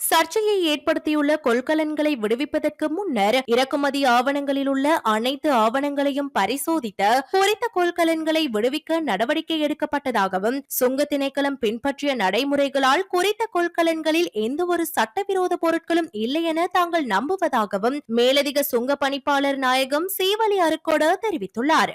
சர்ச்சையை ஏற்படுத்தியுள்ள கொள்கலன்களை விடுவிப்பதற்கு முன்னர் இறக்குமதி ஆவணங்களில் உள்ள அனைத்து ஆவணங்களையும் பரிசோதித்த குறித்த கொள்கலன்களை விடுவிக்க நடவடிக்கை எடுக்கப்பட்டதாகவும் சுங்க திணைக்களம் பின்பற்றிய நடைமுறைகளால் குறித்த கொள்கலன்களில் எந்த ஒரு சட்டவிரோத பொருட்களும் இல்லை என தாங்கள் நம்புவதாகவும் மேலதிக சுங்க பணிப்பாளர் நாயகம் சீவலி அருக்கோட தெரிவித்துள்ளார்.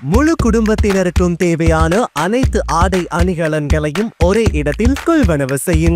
முழு குடும்பத்தினருக்கும் தேவையான அனைத்து ஆடை அணிகலன்களையும் ஒரே இடத்தில் கொள்வனவு செய்யும்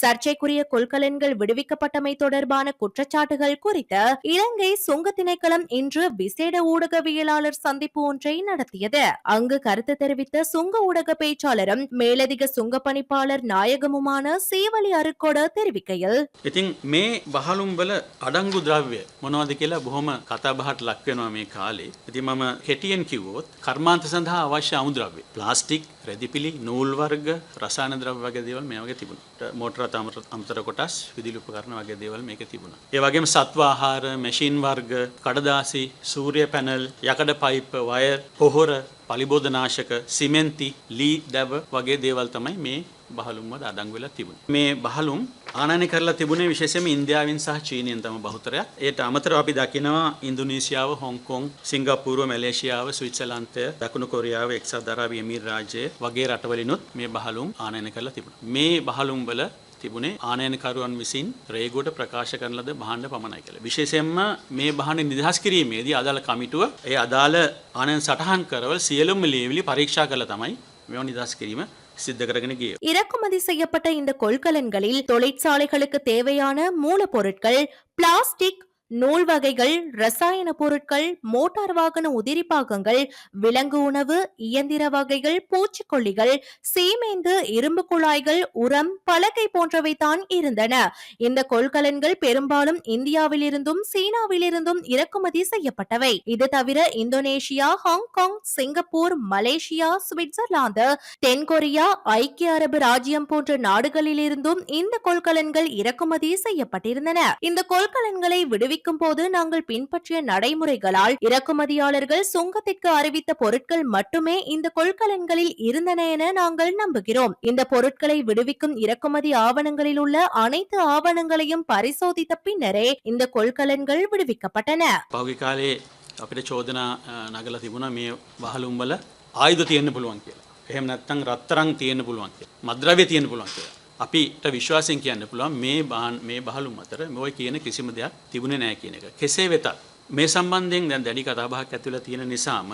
சர்ச்சைக்குரிய கொள்கலன்கள் விடுவிக்கப்பட்டமை தொடர்பான குற்றச்சாட்டுகள் குறித்த இலங்கை சுங்க திணைக்களம் இன்று விசேட ஊடகவியலாளர் சந்திப்பு ஒன்றை நடத்தியது அங்கு கருத்து தெரிவித்த சுங்க ஊடக பேச்சாளரும் மேலதிக சுங்க பணிப்பாளர் நாயகமுமான சீவலி அருக்கோட தெரிவிக்கையில் ඉතින් මේ බහලුම්බල අඩංගු ද්‍රව්‍ය මොනවද කියලා බොහොම කතාබහට ලක්වෙනවා මේ කාලේ. ඉතින් මම කෙටියෙන් කිව්වොත් කර්මාන්ත සඳහා අවශ්‍ය අමුද්‍රව්‍ය. ප්ලාස්ටික්, රෙදිපිලි, නූල් වර්ග, රසායන ද්‍රව්‍ය වගේ දේවල් මේ වගේ තිබුණා. මෝටර අමතර අමතර කොටස්, විදුලි උපකරණ වගේ දේවල් මේකේ තිබුණා. ඒ වගේම සත්ව ආහාර, මැෂින් වර්ග, කඩදාසි, සූර්ය පැනල්, යකඩ පයිප්, වයර්, පොහොර, පලිබෝධනාශක, සිමෙන්ති, ලී දැව වගේ දේවල් තමයි මේ බහලුම් වල අඩංගු වෙලා තිබුණේ. මේ බහලුම් ආනයනය කරලා තිබුණේ විශේෂයෙන්ම ඉන්දියාවෙන් සහ චීනයෙන් තම බහුතරයක්. ඒට අමතරව අපි දකිනවා ඉන්දුනීසියාව, හොංකොං, සිංගප්පූරුව, මැලේසියාව, ස්විට්සර්ලන්තය, දකුණු කොරියාව, එක්සත් අරාබි එමිරාජ්‍ය වගේ රටවලිනුත් මේ බහලුම් ආනයනය කරලා තිබුණා. මේ බහලුම් වල තිබුණේ ආනයනකරුවන් විසින් රේගුවට ප්‍රකාශ කරන ලද භාණ්ඩ පමණයි කියලා. විශේෂයෙන්ම මේ භාණ්ඩ නිදහස් කිරීමේදී අදාළ කමිටුව ඒ අදාළ ආනයන සටහන් කරවල සියලුම ලියවිලි පරීක්ෂා කළා තමයි මේව නිදහස් කිරීම සිද්ධ කරගෙන ගියේ. இறக்குமதி செய்யப்பட்ட இந்த கொள்கலன்களில் தொழிற்சாலைகளுக்கு தேவையான மூலப்பொருட்கள் பிளாஸ்டிக் நூல் வகைகள் ரசாயன பொருட்கள் மோட்டார் வாகன உதிரி பாகங்கள் விலங்கு உணவு இயந்திர வகைகள் பூச்சிக்கொல்லிகள் சீமேந்து இரும்பு குழாய்கள் உரம் பலகை போன்றவை தான் இருந்தன. இந்த கொள்கலன்கள் பெரும்பாலும் இந்தியாவிலிருந்தும் சீனாவிலிருந்தும் இறக்குமதி செய்யப்பட்டவை. இது தவிர Indonesia Hong Kong Singapore Malaysia Switzerland தென்கொரியா ஐக்கிய அரபு ராஜ்யம் போன்ற நாடுகளிலிருந்தும் இந்த கொள்கலன்கள் இறக்குமதி செய்யப்பட்டிருந்தன. இந்த கொள்கலன்களை விடுவிக்கும் போது நாங்கள் பின்பற்றிய நடைமுறைகளால் இறக்குமதியாளர்கள் சுங்கத்திற்கு அறிவித்த பொருட்கள் மட்டுமே இந்த கொள்கலன்களில் இருந்தன என நாங்கள் நம்புகிறோம் இந்த பொருட்களை விடுவிக்கும் இறக்குமதி ஆவணங்களில் உள்ள அனைத்து ஆவணங்களையும் பரிசோதித்த பின்னரே இந்த கொள்கலன்கள் விடுவிக்கப்பட்டன පෞගි කාලේ අපිට චෝදනා අ, නගලා තිබුණා මේ වහලුම් වල ආයුධ තියෙන්න පුළුවන් කියලා. එහෙම නැත්නම් රත්තරන් තියෙන්න පුළුවන් කියලා. මද්‍රව්‍ය තියෙන්න පුළුවන් කියලා. අපිට විශ්වාසයෙන් කියන්න පුළුවන් මේ බාන් මේ බහලුම් අතර මොයි කියන කිසිම දෙයක් තිබුණේ නැහැ කියන එක. කෙසේ වෙතත් මේ සම්බන්ධයෙන් දැන් දැඩි කතාබහක් ඇතුළත තියෙන නිසාම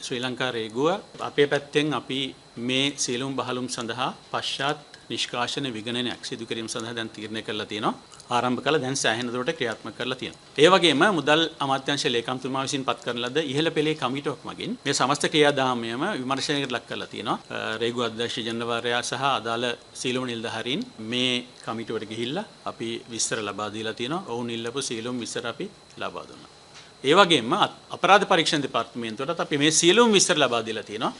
ශ්‍රී ලංකා රේගුව අපේ පැත්තෙන් අපි මේ සියලුම් බහලුම් සඳහා පශ්චාත් නිෂ්කාශන විගණනයක් සිදු කිරීම සඳහා දැන් තීරණය කරලා තියෙනවා. ආරම්භ කළ දැන් සෑහෙන දුරට ක්‍රියාත්මක කරලා තියෙනවා. ඒ වගේම මුදල් අමාත්‍යාංශ ලේකම්තුමා විසින් පත් කරන ලද ඉහළ පෙළේ කමිටුවක් මගින් මේ සමස්ත ක්‍රියාදාමයම විමර්ශනයකට ලක් කරලා තියෙනවා. අ, රේගු අධ්‍යක්ෂ ජනරාලයා සහ අදාළ සීලම නිලධාරීන් මේ කමිටුවට ගිහිල්ලා අපි විස්තර ලබා දීලා තියෙනවා. ඔවුන් ඉල්ලපු සීලම විස්තර අපි ලබා දුන්නා. ඒ වගේම අ- අපරාධ පරීක්ෂණ දෙපාර්තමේන්තුවටත් අපි මේ සියලුම විස්තර ලබා දීලා තියෙනවා.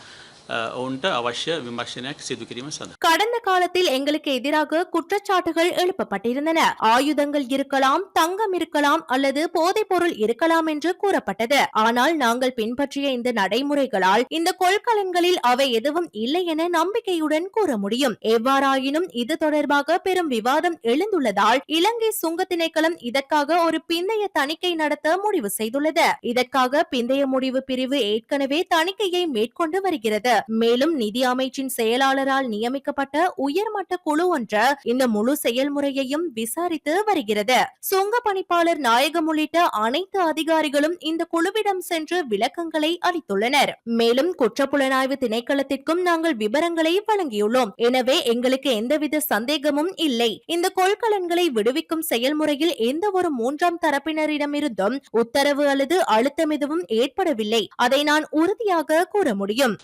අ, ඔවුන්ට අවශ්‍ය විමර්ශනයක් සිදු කිරීම සඳහා. கடந்த காலத்தில் எங்களுக்கு எதிராக குற்றச்சாட்டுகள் எழுப்பப்பட்டிருந்தன ஆயுதங்கள் இருக்கலாம் தங்கம் இருக்கலாம் அல்லது போதைப் பொருள் இருக்கலாம் என்று கூறப்பட்டது ஆனால் நாங்கள் பின்பற்றிய இந்த நடைமுறைகளால் இந்த கொள்கலன்களில் அவை எதுவும் இல்லை என நம்பிக்கையுடன் கூற முடியும் எவ்வாறாயினும் இது தொடர்பாக பெரும் விவாதம் எழுந்துள்ளதால் இலங்கை சுங்க திணைக்களம் இதற்காக ஒரு பிந்தைய தணிக்கை நடத்த முடிவு செய்துள்ளது இதற்காக பிந்தைய முடிவு பிரிவு ஏற்கனவே தணிக்கையை மேற்கொண்டு வருகிறது மேலும் நிதி அமைச்சின் செயலாளரால் நியமிக்கப்பட்ட உயர்மட்ட குழு ஒன்று இந்த முழு செயல்முறையையும் விசாரித்து வருகிறது. சுங்க பணிப்பாளர் நாயகம் உள்ளிட்ட அனைத்து அதிகாரிகளும் இந்த குழுவிடம் சென்று விளக்கங்களை அளித்துள்ளனர். மேலும் குற்றப்புலனாய்வு திணைக்களத்திற்கும் நாங்கள் விவரங்களை வழங்கியுள்ளோம். எனவே எங்களுக்கு எந்தவித சந்தேகமும் இல்லை. இந்த கொள்கலன்களை விடுவிக்கும் செயல்முறையில் எந்த ஒரு மூன்றாம் தரப்பினரிடமிருந்தும் உத்தரவு அல்லது அழுத்தம் எதுவும் ஏற்படவில்லை. அதை நான் உறுதியாக கூற முடியும்.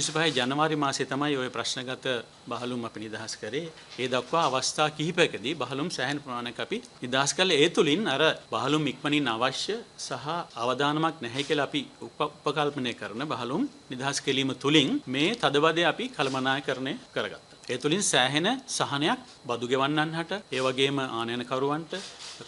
දෙදස් විසිපහයි ජනවාරි මාසය තමයි ඔය ප්‍රශ්නගත බහලුම් අපි නිදහස් කරේ ඒ දක්වා අවස්ථා කිහිපයකදී බහලුම් සෑහන් ප්‍රමාණයක් අපි නිදහස් කළ ඒ තුළින් අර බහලුම් ඉක්මනින් අවශ්‍ය සහ අවධානමක් නැහැ කියලා අපි උප- උපකල්පනය කරන බහලුම් නිදහස් කිරීම තුළින් මේ තදබදය අපි කළමනාය කරණය කරගත්තා. ඒ තුළින් සෑහෙන සහනයක් බදු ගෙවන්නන් හට ඒ වගේම ආනයනකරුවන්ට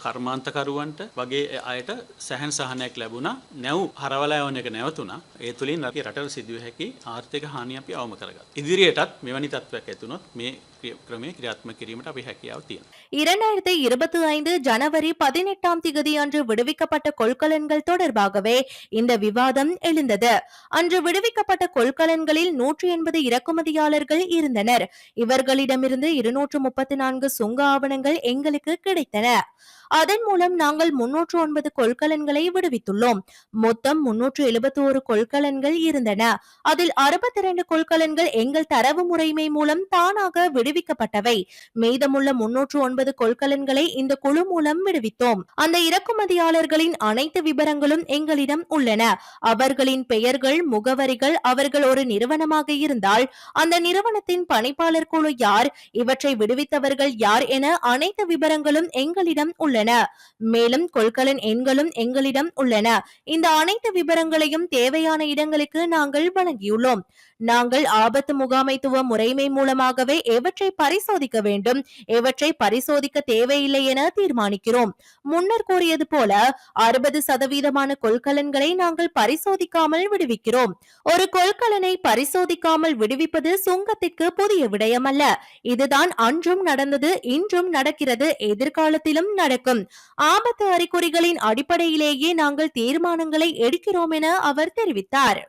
කර්මාන්තකරුවන්ට වගේ අයට සැහැන් සහනයක් ලැබුණා නැව් හරවලා යවන එක නැවතුණා ඒ තුළින් අපි රටට සිදුව හැකි ආර්ථික හානිය අපි අවම කරගත්. ඉදිරියටත් මෙවැනි තත්ත්වයක් ඇතුනොත් මේ ක්‍රිය- ක්‍රමය ක්‍රියාත්ම කිරීමට අපි හැකියාව තියෙන. இரண்டாயிரத்தி இருபத்தி ஐந்து ஜனவரி பதினெட்டாம் திகதி அன்று விடுவிக்கப்பட்ட கொள்கலன்கள் தொடர்பாகவே இந்த விவாதம் எழுந்தது அன்று விடுவிக்கப்பட்ட கொள்கலன்களில் நூற்றி எண்பது இறக்குமதியாளர்கள் இருந்தனர் இவர்களிடமிருந்து இருநூற்று முப்பத்தி நான்கு சுங்க ஆவணங்கள் எங்களுக்கு கிடைத்தன அதன் மூலம் நாங்கள் முன்னூற்று ஒன்பது கொள்கலன்களை விடுவித்துள்ளோம் மொத்தம் முன்னூற்று எழுபத்தி ஒரு கொள்கலன்கள் இருந்தன அதில் அறுபத்தி இரண்டு கொள்கலன்கள் எங்கள் தரவு முறைமை மூலம் தானாக விடுவிக்கப்பட்டவை. மீதமுள்ள முன்னூற்று ஒன்பது கொள்கலன்களை இந்த குழு மூலம் விடுவித்தோம். அந்த இறக்குமதியாளர்களின் அனைத்து விவரங்களும் எங்களிடம் உள்ளன. அவர்களின் பெயர்கள் முகவரிகள் அவர்கள் ஒரு நிறுவனமாக இருந்தால் அந்த நிறுவனத்தின் பணிப்பாளர் குழு யார் இவற்றை விடுவித்தவர்கள் யார் என அனைத்து விவரங்களும் எங்களிடம் உள்ளன. மேலும் கொள்கலன் எண்களும் எங்களிடம் உள்ளன. இந்த அனைத்து விவரங்களையும் தேவையான இடங்களுக்கு நாங்கள் வழங்கியுள்ளோம். நாங்கள் ஆபத்து முகாமைத்துவ முறைமை மூலமாகவே எவற்றை எவற்றை பரிசோதிக்க வேண்டும். எவற்றை பரிசோதிக்க தேவையில்லை என தீர்மானிக்கிறோம். முன்னர் கூறியது போல அறுபது சதவீதமான கொள்கலன்களை நாங்கள் பரிசோதிக்காமல் விடுவிக்கிறோம். ஒரு கொள்கலனை பரிசோதிக்காமல் விடுவிப்பது சுங்கத்திற்கு புதிய விடயமல்ல. இதுதான் அன்றும் நடந்தது இன்றும் நடக்கிறது எதிர்காலத்திலும் நடக்கும். ஆபத்து அறிகுறிகளின் அடிப்படையிலேயே நாங்கள் தீர்மானங்களை எடுக்கிறோம் என அவர் தெரிவித்தார்.